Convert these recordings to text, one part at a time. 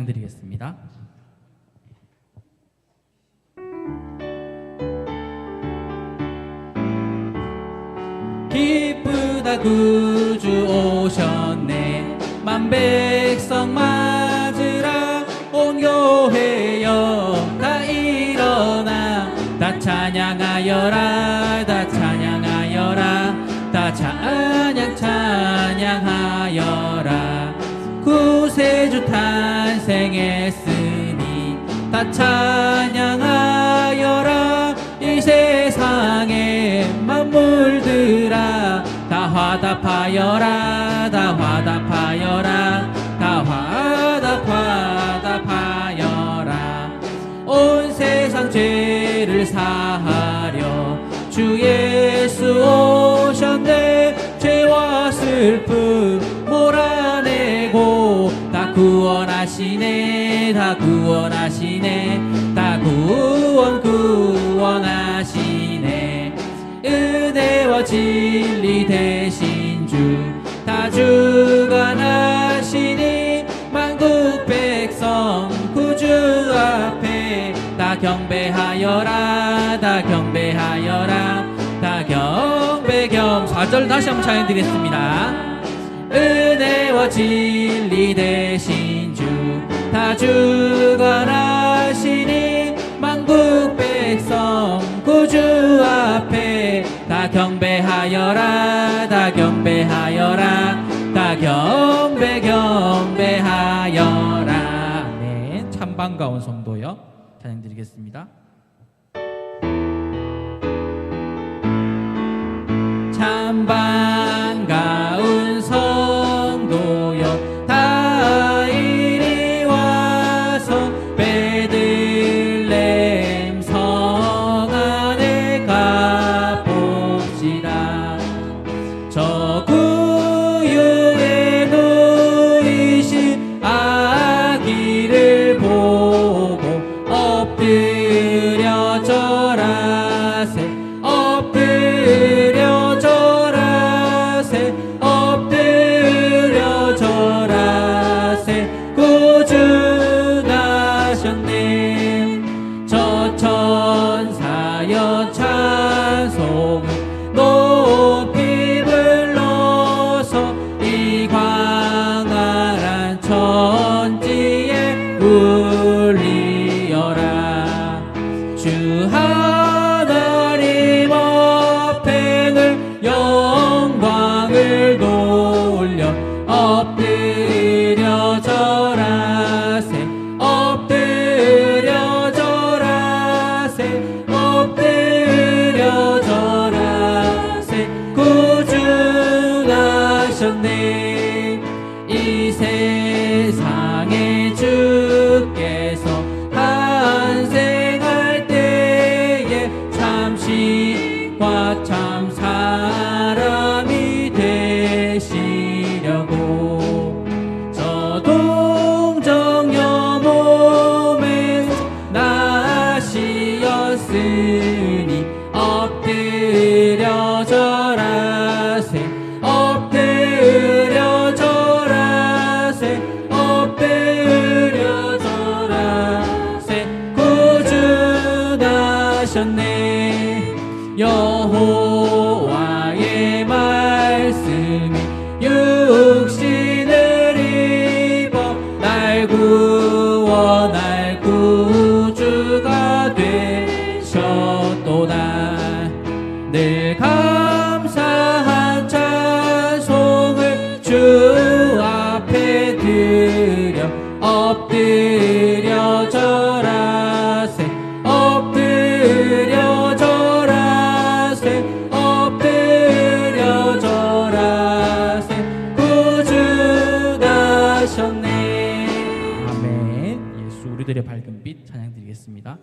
찬양드리겠습니다. 기쁘다 구주 오셨네. 만 백성 맞으라. 온 교회여 다 일어나. 다 찬양하여라. 다 찬양하여라. 다 찬양 찬양하여라. 구세주 탄 생했으니 다 찬양하여라. 이 세상에 만물들아 다 화답하여라. 다 화답하여라. 다 화답 화답하여라. 온 세상 죄를 사하려 주 예수 오셨네. 죄와 슬픔 구원하시네. 다 구원하시네. 다 구원 구원하시네. 은혜와 진리 대신 주 다 주관하시니 만국 백성 구주 앞에 다 경배하여라 다 경배하여라 다 경배 겸 4절 다시 한번 찬양 드리겠습니다. 은혜와 진리 대신 주다 주관하시니 만국 백성 구주 앞에 다 경배하여라 다 경배하여라 다 경배 경배하여라. 네, 참 반가운 성도요 찬양 드리겠습니다. 참 반가운 엎드려 절 나 우리들의 밝은 빛 찬양 드리겠습니다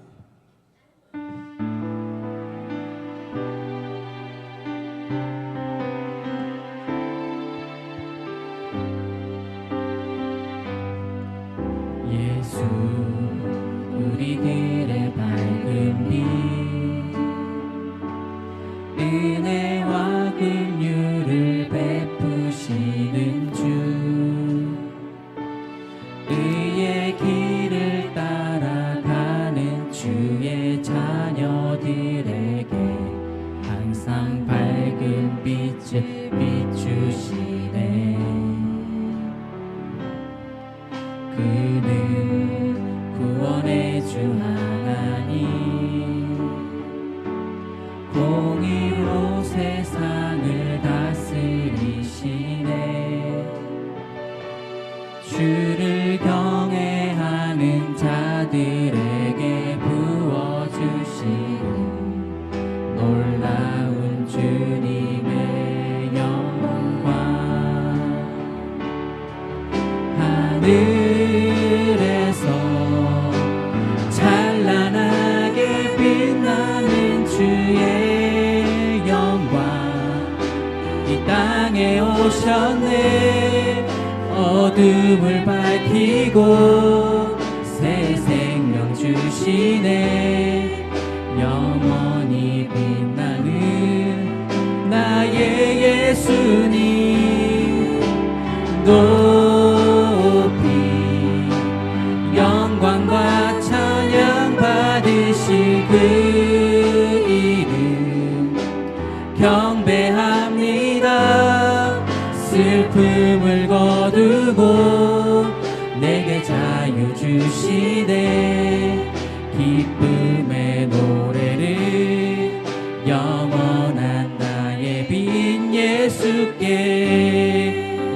땅에 오셨네. 어둠을 밝히고 새 생명 주시네. 영원히 빛나는 나의 예수님 주시네. 기쁨의 노래를 영원한 나의 빈 예수께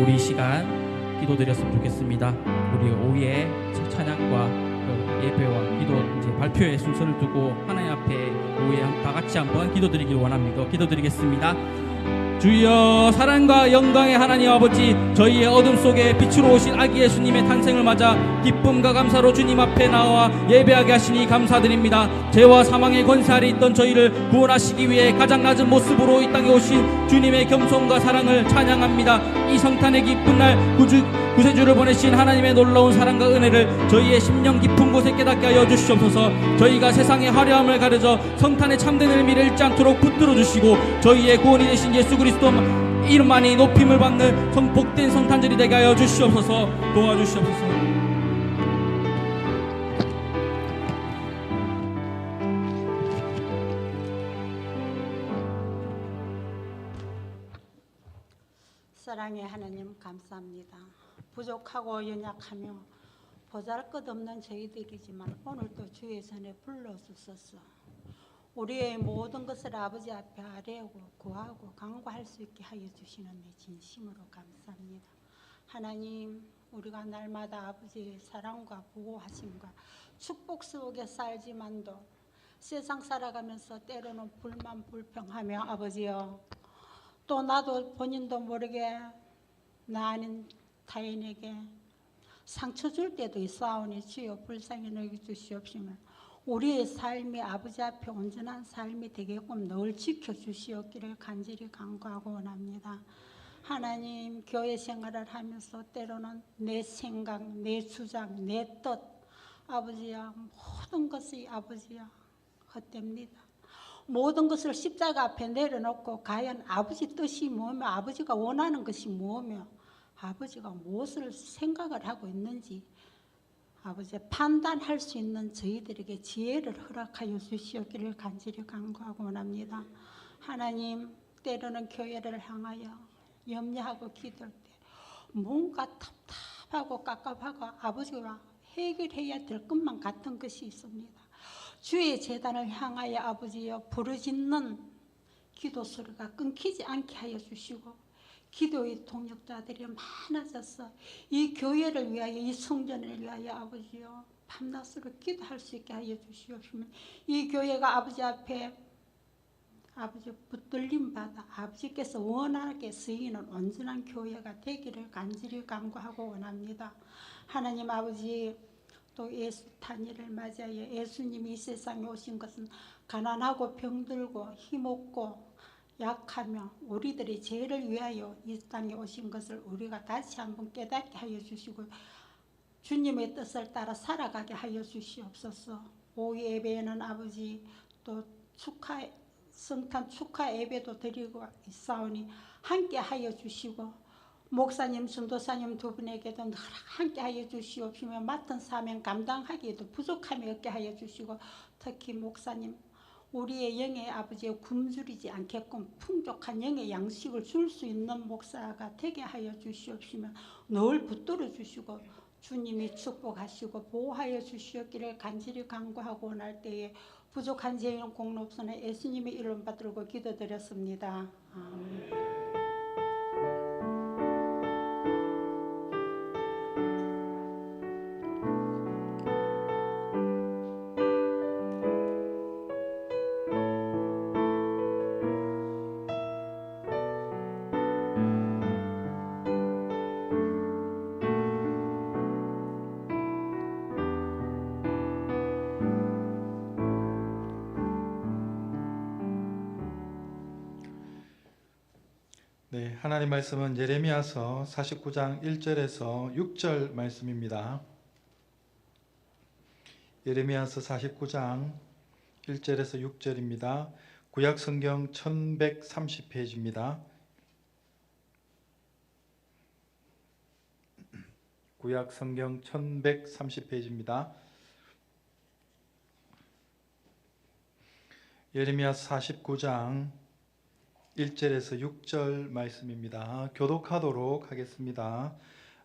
우리 이 시간 기도드렸으면 좋겠습니다. 우리 오후에 찬양과 그 예배와 기도 이제 발표의 순서를 두고 하나님 앞에 오후에 다 같이 한번 기도드리길 원합니다. 기도드리겠습니다 주여 사랑과 영광의 하나님 아버지 저희의 어둠 속에 빛으로 오신 아기 예수님의 탄생을 맞아 기쁨과 감사로 주님 앞에 나와 예배하게 하시니 감사드립니다. 죄와 사망의 권세 아래 있던 저희를 구원하시기 위해 가장 낮은 모습으로 이 땅에 오신 주님의 겸손과 사랑을 찬양합니다. 이 성탄의 기쁜 날 구주, 구세주를 보내신 하나님의 놀라운 사랑과 은혜를 저희의 심령 깊은 곳에 깨닫게 하여 주시옵소서. 저희가 세상의 화려함을 가려져 성탄의 참된 의미를 잃지 않도록 붙들어 주시고 저희의 구원이 되신 예수 그리스도 이름만이 높임을 받는 성복된 성탄절이 되게 하여 주시옵소서. 도와주시옵소서. 사랑의 하나님 감사합니다. 부족하고 연약하며 보잘것없는 저희들이지만 오늘도 주의 전에 불러주소서. 우리의 모든 것을 아버지 앞에 아뢰고 구하고 강구할 수 있게 하여 주시는 데 진심으로 감사합니다. 하나님 우리가 날마다 아버지의 사랑과 보호하심과 축복 속에 살지만도 세상 살아가면서 때로는 불만 불평하며 아버지여 또 나도 본인도 모르게 나 아닌 타인에게 상처 줄 때도 있사오니 주여 불쌍히 여겨 주시옵시며 우리의 삶이 아버지 앞에 온전한 삶이 되게끔 늘 지켜주시옵기를 간절히 간구하고 원합니다. 하나님 교회 생활을 하면서 때로는 내 생각, 내 주장, 내 뜻 아버지야 모든 것이 아버지야 헛됩니다. 모든 것을 십자가 앞에 내려놓고 과연 아버지 뜻이 뭐며 아버지가 원하는 것이 뭐며 아버지가 무엇을 생각을 하고 있는지 아버지 판단할 수 있는 저희들에게 지혜를 허락하여 주시옵기를 간절히 간구하고 원합니다. 하나님 때로는 교회를 향하여 염려하고 기도할 때 뭔가 답답하고 깝깝하고 아버지가 해결해야 될 것만 같은 것이 있습니다. 주의 재단을 향하여 아버지여 부르짖는 기도 소리가 끊기지 않게 하여 주시고 기도의 동력자들이 많아져서 이 교회를 위하여 이 성전을 위하여 아버지여 밤낮으로 기도할 수 있게 하여 주시옵시면 이 교회가 아버지 앞에 아버지 붙들림 받아 아버지께서 원하게 쓰이는 온전한 교회가 되기를 간절히 간구하고 원합니다. 하나님 아버지 또 예수 탄일을 맞이하여 예수님이 이 세상에 오신 것은 가난하고 병들고 힘없고 약하며 우리들의 죄를 위하여 이 땅에 오신 것을 우리가 다시 한번 깨닫게 하여 주시고 주님의 뜻을 따라 살아가게 하여 주시옵소서. 오후 예배에는 아버지 또 축하 성탄 축하 예배도 드리고 있사오니 함께 하여 주시고 목사님, 순도사님 두 분에게도 늘 함께 하여 주시옵시며 맡은 사명 감당하기에도 부족함이 없게 하여 주시고 특히 목사님 우리의 영의 아버지의 굶주리지 않게끔 풍족한 영의 양식을 줄 수 있는 목사가 되게 하여 주시옵시며 늘 붙들어 주시고 주님이 축복하시고 보호하여 주시옵기를 간절히 간구하고 원할 때에 부족한 죄인 공로선에 예수님의 이름 받들고 기도드렸습니다. 아멘. 하나님 말씀은 예레미야서 49장 1절에서 6절 말씀입니다. 예레미야서 49장 1절에서 6절입니다. 구약 성경 1130페이지입니다. 구약 성경 1130페이지입니다. 예레미야서 49장 1절에서 6절 말씀입니다. 교독하도록 하겠습니다.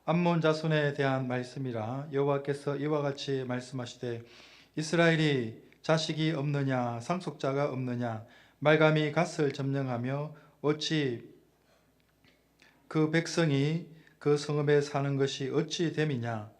암몬 자손에 대한 말씀이라 여호와께서 이와 같이 말씀하시되 이스라엘이 자식이 없느냐 상속자가 없느냐 말감이 갓을 점령하며 어찌 그 백성이 그 성읍에 사는 것이 어찌 됨이냐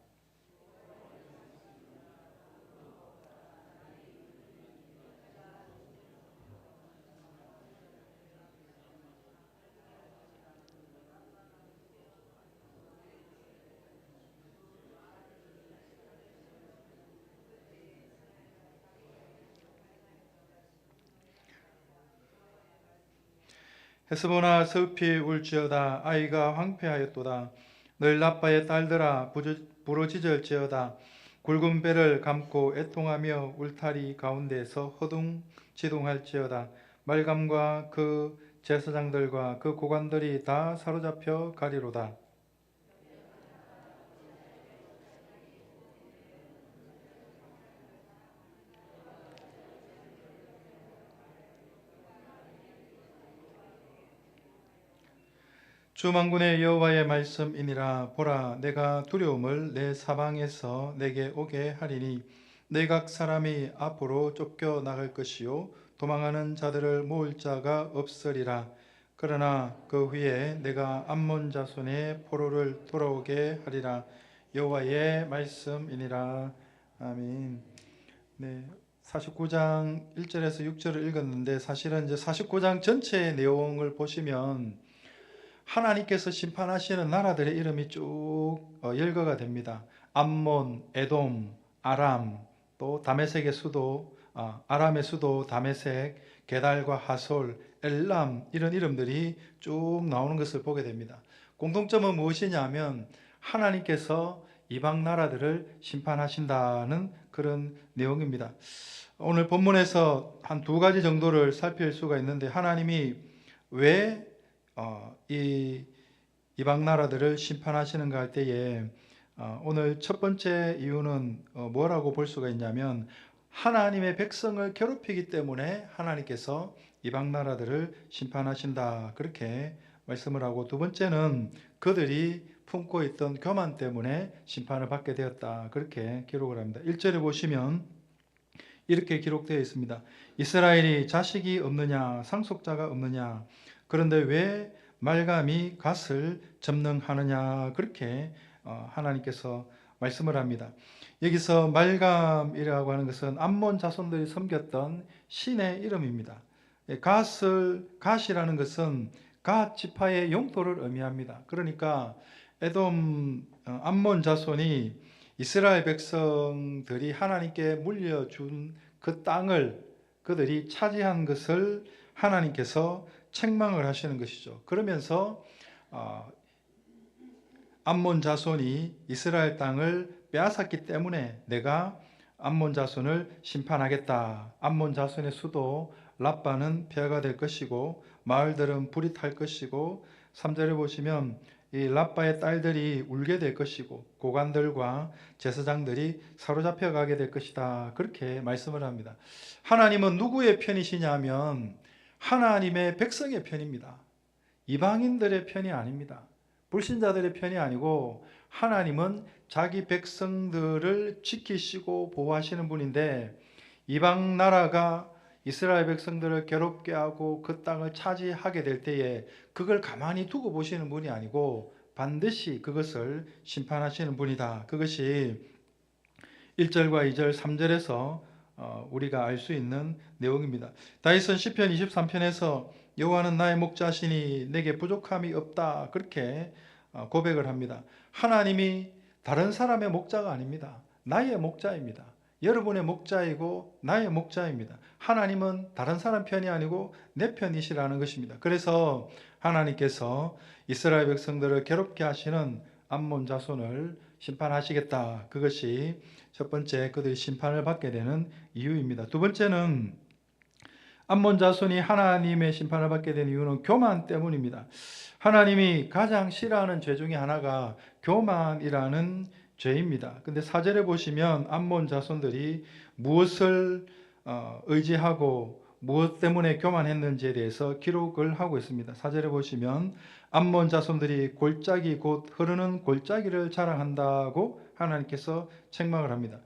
헤스보나 서피 울지어다. 아이가 황폐하였도다. 늘 나빠의 딸들아 부르- 부르짖을지어다. 굵은 배를 감고 애통하며 울타리 가운데에서 허둥지둥할지어다. 말감과 그 제사장들과 그 고관들이 다 사로잡혀 가리로다 주만군의 여호와의 말씀이니라 보라 내가 두려움을 내 사방에서 내게 오게 하리니 내각 사람이 앞으로 쫓겨 나갈 것이요 도망하는 자들을 모을 자가 없으리라 그러나 그 후에 내가 암몬 자손의 포로를 돌아오게 하리라 여호와의 말씀이니라 아멘. 네. 49장 1절에서 6절을 읽었는데 사실은 이제 49장 전체의 내용을 보시면 하나님께서 심판하시는 나라들의 이름이 쭉 어, 열거가 됩니다. 암몬, 에돔, 아람, 또 다메섹의 수도, 아, 아람의 수도 다메섹, 게달과 하솔, 엘람 이런 이름들이 쭉 나오는 것을 보게 됩니다. 공통점은 무엇이냐면 하나님께서 이방 나라들을 심판하신다는 그런 내용입니다. 오늘 본문에서 한 두 가지 정도를 살필 수가 있는데 하나님이 왜 어, 이 이방 나라들을 심판하시는가 할 때에 어, 오늘 첫 번째 이유는 어, 뭐라고 볼 수가 있냐면 하나님의 백성을 괴롭히기 때문에 하나님께서 이방 나라들을 심판하신다 그렇게 말씀을 하고 두 번째는 그들이 품고 있던 교만 때문에 심판을 받게 되었다 그렇게 기록을 합니다. 1절에 보시면 이렇게 기록되어 있습니다. 이스라엘이 자식이 없느냐 상속자가 없느냐 그런데 왜 말감이 갓을 점령하느냐 그렇게 어, 하나님께서 말씀을 합니다. 여기서 말감이라고 하는 것은 암몬 자손들이 섬겼던 신의 이름입니다. 예, 갓을 갓이라는 것은 갓 지파의 용도를 의미합니다. 그러니까 에돔 어, 암몬 자손이 이스라엘 백성들이 하나님께 물려준 그 땅을 그들이 차지한 것을 하나님께서 책망을 하시는 것이죠. 그러면서 어, 암몬 자손이 이스라엘 땅을 빼앗았기 때문에 내가 암몬 자손을 심판하겠다. 암몬 자손의 수도 라빠는 폐허가 될 것이고 마을들은 불이 탈 것이고 3절에 보시면 이 라빠의 딸들이 울게 될 것이고 고관들과 제사장들이 사로잡혀 가게 될 것이다. 그렇게 말씀을 합니다. 하나님은 누구의 편이시냐면 하나님의 백성의 편입니다. 이방인들의 편이 아닙니다. 불신자들의 편이 아니고 하나님은 자기 백성들을 지키시고 보호하시는 분인데 이방 나라가 이스라엘 백성들을 괴롭게 하고 그 땅을 차지하게 될 때에 그걸 가만히 두고 보시는 분이 아니고 반드시 그것을 심판하시는 분이다. 그것이 1절과 2절, 3절에서 어, 우리가 알 수 있는 내용입니다. 다윗은 시편 23편에서 여호와는 나의 목자시니 내게 부족함이 없다. 그렇게 어, 고백을 합니다. 하나님이 다른 사람의 목자가 아닙니다. 나의 목자입니다. 여러분의 목자이고 나의 목자입니다. 하나님은 다른 사람 편이 아니고 내 편이시라는 것입니다. 그래서 하나님께서 이스라엘 백성들을 괴롭게 하시는 암몬 자손을 심판하시겠다. 그것이 첫 번째 그들이 심판을 받게 되는 이유입니다. 두 번째는 암몬 자손이 하나님의 심판을 받게 된 이유는 교만 때문입니다. 하나님이 가장 싫어하는 죄 중에 하나가 교만이라는 죄입니다. 근데 사절에 보시면 암몬 자손들이 무엇을 어, 의지하고 무엇 때문에 교만했는지에 대해서 기록을 하고 있습니다. 사절에 보시면 암몬 자손들이 골짜기 곧 흐르는 골짜기를 자랑한다고 하나님께서 책망을 합니다.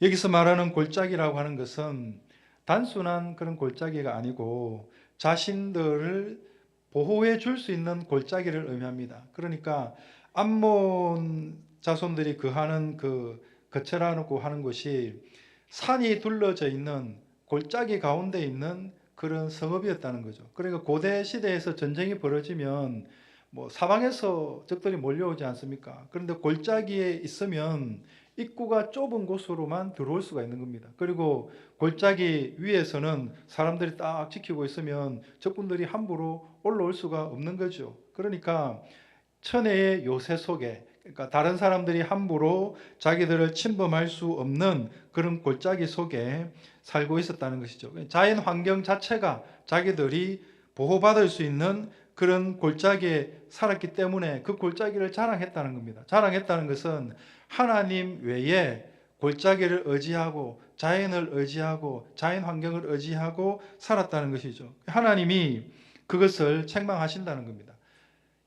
여기서 말하는 골짜기라고 하는 것은 단순한 그런 골짜기가 아니고 자신들을 보호해 줄 수 있는 골짜기를 의미합니다. 그러니까 암몬 자손들이 그하는 그 거처라고 하는 곳이 산이 둘러져 있는 골짜기 가운데 있는 그런 성읍이었다는 거죠. 그러니까 고대 시대에서 전쟁이 벌어지면 뭐 사방에서 적들이 몰려오지 않습니까? 그런데 골짜기에 있으면 입구가 좁은 곳으로만 들어올 수가 있는 겁니다. 그리고 골짜기 위에서는 사람들이 딱 지키고 있으면 적군들이 함부로 올라올 수가 없는 거죠. 그러니까 천혜의 요새 속에 그러니까 다른 사람들이 함부로 자기들을 침범할 수 없는 그런 골짜기 속에 살고 있었다는 것이죠. 자연 환경 자체가 자기들이 보호받을 수 있는 그런 골짜기에 살았기 때문에 그 골짜기를 자랑했다는 겁니다. 자랑했다는 것은 하나님 외에 골짜기를 의지하고 자연을 의지하고 자연 환경을 의지하고 살았다는 것이죠. 하나님이 그것을 책망하신다는 겁니다.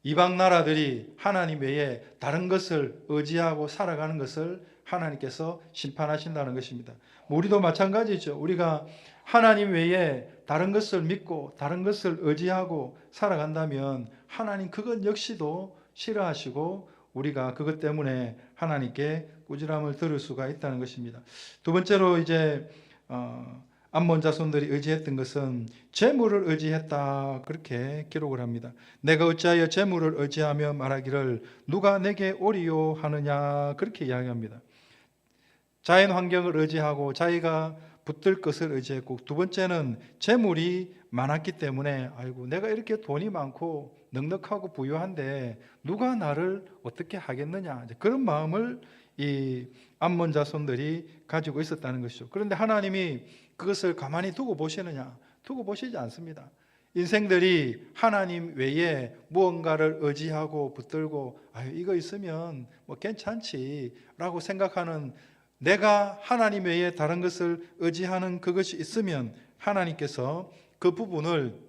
이방 나라들이 하나님 외에 다른 것을 의지하고 살아가는 것을 하나님께서 심판하신다는 것입니다. 뭐 우리도 마찬가지죠. 우리가 하나님 외에 다른 것을 믿고 다른 것을 의지하고 살아간다면 하나님 그것 역시도 싫어하시고 우리가 그것 때문에 하나님께 꾸지람을 들을 수가 있다는 것입니다. 두 번째로 이제 어, 암몬 자손들이 의지했던 것은 재물을 의지했다 그렇게 기록을 합니다. 내가 어찌하여 재물을 의지하며 말하기를 누가 내게 오리요 하느냐 그렇게 이야기합니다. 자연 환경을 의지하고 자기가 붙들 것을 의지했고 두 번째는 재물이 많았기 때문에 아이고 내가 이렇게 돈이 많고 넉넉하고 부유한데 누가 나를 어떻게 하겠느냐 그런 마음을 이 암몬 자손들이 가지고 있었다는 것이죠. 그런데 하나님이 그것을 가만히 두고 보시느냐? 두고 보시지 않습니다. 인생들이 하나님 외에 무언가를 의지하고 붙들고 아유 이거 있으면 뭐 괜찮지라고 생각하는 내가 하나님 외에 다른 것을 의지하는 그것이 있으면 하나님께서 그 부분을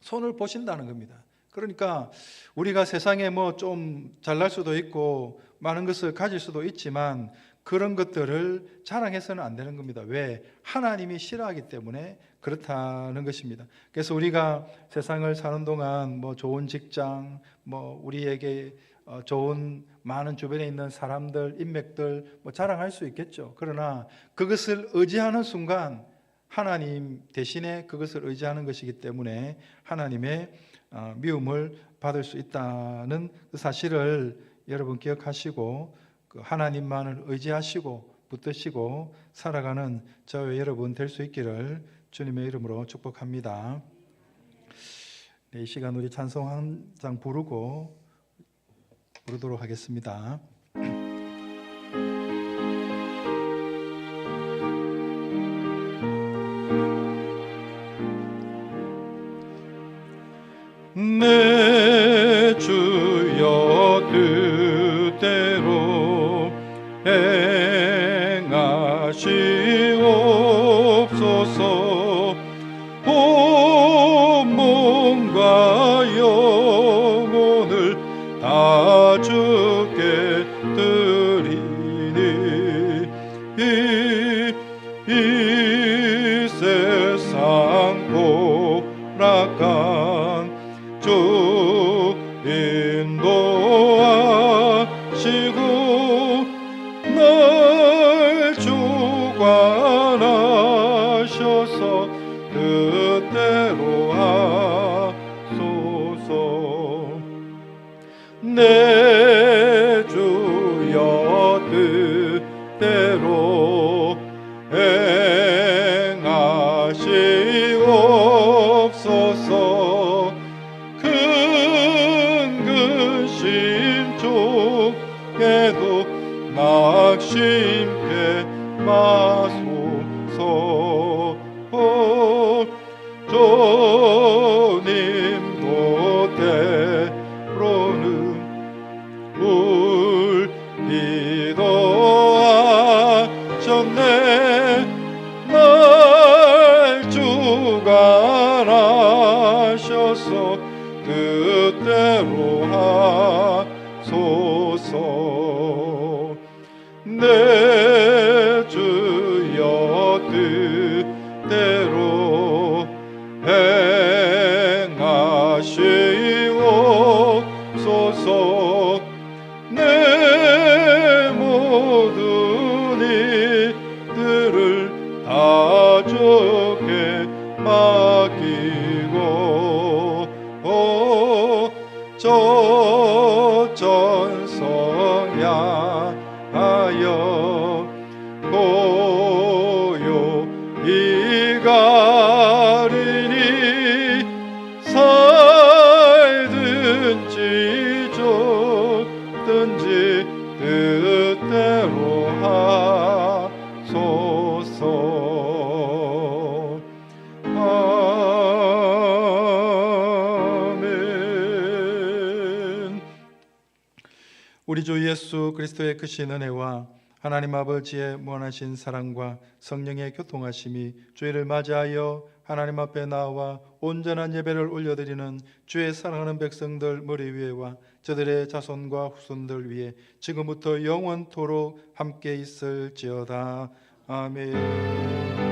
손을 보신다는 겁니다. 그러니까 우리가 세상에 뭐 좀 잘날 수도 있고 많은 것을 가질 수도 있지만 그런 것들을 자랑해서는 안 되는 겁니다. 왜? 하나님이 싫어하기 때문에 그렇다는 것입니다. 그래서 우리가 세상을 사는 동안 뭐 좋은 직장, 뭐 우리에게 어, 좋은 많은 주변에 있는 사람들, 인맥들 뭐 자랑할 수 있겠죠. 그러나 그것을 의지하는 순간 하나님 대신에 그것을 의지하는 것이기 때문에 하나님의 어, 미움을 받을 수 있다는 그 사실을 여러분 기억하시고 그 하나님만을 의지하시고 붙드시고 살아가는 저와 여러분 될 수 있기를 주님의 이름으로 축복합니다. 네, 이 시간 우리 찬송 한 장 부르고 부르도록 하겠습니다. 하소서. 내 예수 그리스도의 크신 은혜와 하나님 아버지의 무한하신 사랑과 성령의 교통하심이 주의를 맞이하여 하나님 앞에 나와 온전한 예배를 올려드리는 주의 사랑하는 백성들 머리 위에와 저들의 자손과 후손들 위에 지금부터 영원토록 함께 있을지어다 아멘.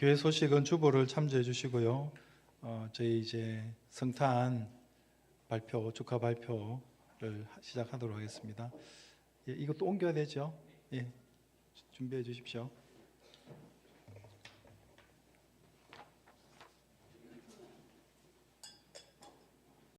교회 소식은 주보를 참조해 주시고요. 어, 저희 이제 성탄 발표, 축하 발표를 하- 시작하도록 하겠습니다. 예, 이것도 옮겨야 되죠? 예, 준비해 주십시오.